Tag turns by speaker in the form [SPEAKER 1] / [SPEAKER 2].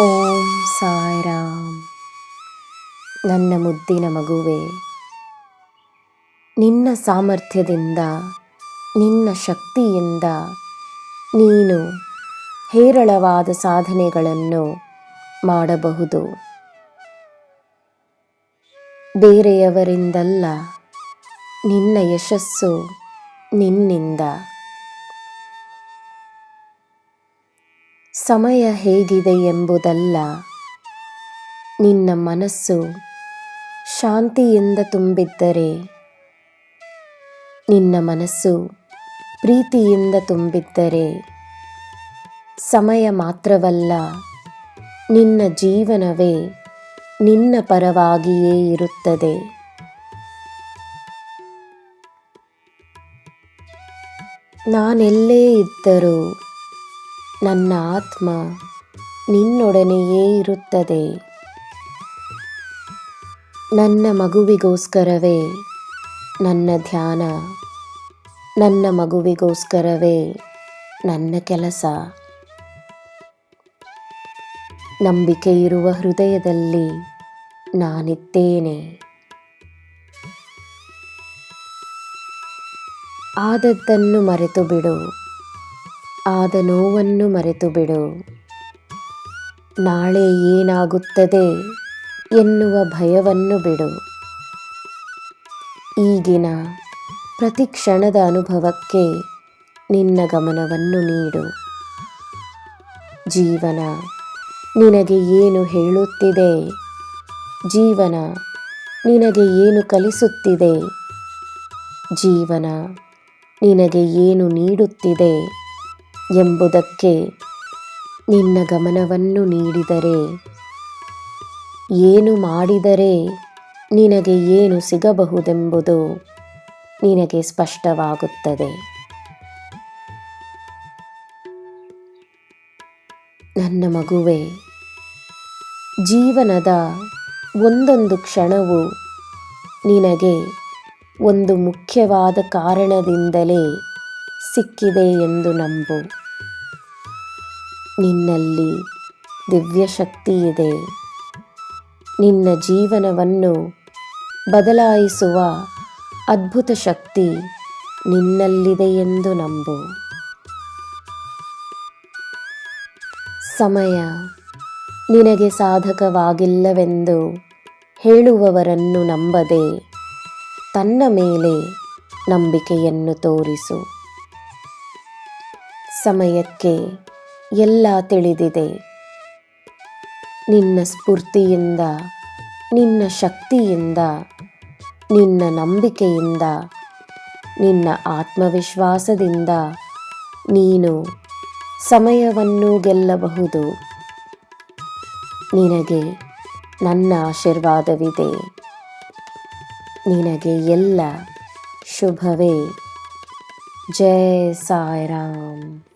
[SPEAKER 1] ಓಂ ಸಾಯಿರಾಮ್. ನನ್ನ ಮುದ್ದಿನ ಮಗುವೆ, ನಿನ್ನ ಸಾಮರ್ಥ್ಯದಿಂದ, ನಿನ್ನ ಶಕ್ತಿಯಿಂದ ನೀನು ಹೇರಳವಾದ ಸಾಧನೆಗಳನ್ನು ಮಾಡಬಹುದು. ಬೇರೆಯವರಿಂದಲ್ಲ, ನಿನ್ನ ಯಶಸ್ಸು ನಿನ್ನಿಂದ. ಸಮಯ ಹೇಗಿದೆ ಎಂಬುದಲ್ಲ. ನಿನ್ನ ಮನಸ್ಸು ಶಾಂತಿಯಿಂದ ತುಂಬಿದ್ದರೆ, ನಿನ್ನ ಮನಸ್ಸು ಪ್ರೀತಿಯಿಂದ ತುಂಬಿದ್ದರೆ, ಸಮಯ ಮಾತ್ರವಲ್ಲ, ನಿನ್ನ ಜೀವನವೇ ನಿನ್ನ ಪರವಾಗಿಯೇ ಇರುತ್ತದೆ. ನಾನೆಲ್ಲೇ ಇದ್ದರೂ ನನ್ನ ಆತ್ಮ ನಿನ್ನೊಡನೆಯೇ ಇರುತ್ತದೆ. ನನ್ನ ಮಗುವಿಗೋಸ್ಕರವೇ ನನ್ನ ಧ್ಯಾನ. ನನ್ನ ಮಗುವಿಗೋಸ್ಕರವೇ ನನ್ನ ಕೆಲಸ. ನಂಬಿಕೆ ಇರುವ ಹೃದಯದಲ್ಲಿ ನಾನಿದ್ದೇನೆ. ಆದದ್ದನ್ನು ಮರೆತು ಬಿಡು ಆದ ನೋವನ್ನು ಮರೆತು ಬಿಡು. ನಾಳೆ ಏನಾಗುತ್ತದೆ ಎನ್ನುವ ಭಯವನ್ನು ಬಿಡು. ಈಗಿನ ಪ್ರತಿ ಕ್ಷಣದ ಅನುಭವಕ್ಕೆ ನಿನ್ನ ಗಮನವನ್ನು ನೀಡು. ಜೀವನ ನಿನಗೆ ಏನು ಹೇಳುತ್ತಿದೆ? ಜೀವನ ನಿನಗೆ ಏನು ಕಲಿಸುತ್ತಿದೆ? ಜೀವನ ನಿನಗೆ ಏನು ನೀಡುತ್ತಿದೆ? ಎಂಬುದಕ್ಕೆ ನಿನ್ನ ಗಮನವನ್ನು ನೀಡಿದರೆ, ಏನು ಮಾಡಿದರೆ ನಿನಗೆ ಏನು ಸಿಗಬಹುದೆಂಬುದು ನಿನಗೆ ಸ್ಪಷ್ಟವಾಗುತ್ತದೆ. ನನ್ನ ಮಗುವೆ, ಜೀವನದ ಒಂದೊಂದು ಕ್ಷಣವು ನಿನಗೆ ಒಂದು ಮುಖ್ಯವಾದ ಕಾರಣದಿಂದಲೇ ಸಿಕ್ಕಿದೆ ಎಂದು ನಂಬು. ನಿನ್ನಲ್ಲಿ ದಿವ್ಯಶಕ್ತಿ ಇದೆ. ನಿನ್ನ ಜೀವನವನ್ನು ಬದಲಾಯಿಸುವ ಅದ್ಭುತ ಶಕ್ತಿ ನಿನ್ನಲ್ಲಿದೆ ಎಂದು ನಂಬು. ಸಮಯ ನಿನಗೆ ಸಾಧಕವಾಗಿಲ್ಲವೆಂದು ಹೇಳುವವರನ್ನು ನಂಬದೆ ತನ್ನ ಮೇಲೆ ನಂಬಿಕೆಯನ್ನು ತೋರಿಸು. ಸಮಯಕ್ಕೆ ಎಲ್ಲ ತಿಳಿದಿದೆ. ನಿನ್ನ ಸ್ಫೂರ್ತಿಯಿಂದ, ನಿನ್ನ ಶಕ್ತಿಯಿಂದ, ನಿನ್ನ ನಂಬಿಕೆಯಿಂದ, ನಿನ್ನ ಆತ್ಮವಿಶ್ವಾಸದಿಂದ ನೀನು ಸಮಯವನ್ನು ಗೆಲ್ಲಬಹುದು. ನಿನಗೆ ನನ್ನ ಆಶೀರ್ವಾದವಿದೆ. ನಿನಗೆ ಎಲ್ಲ ಶುಭವೇ. ಜಯ ಸಾಯಿರಾಮ್.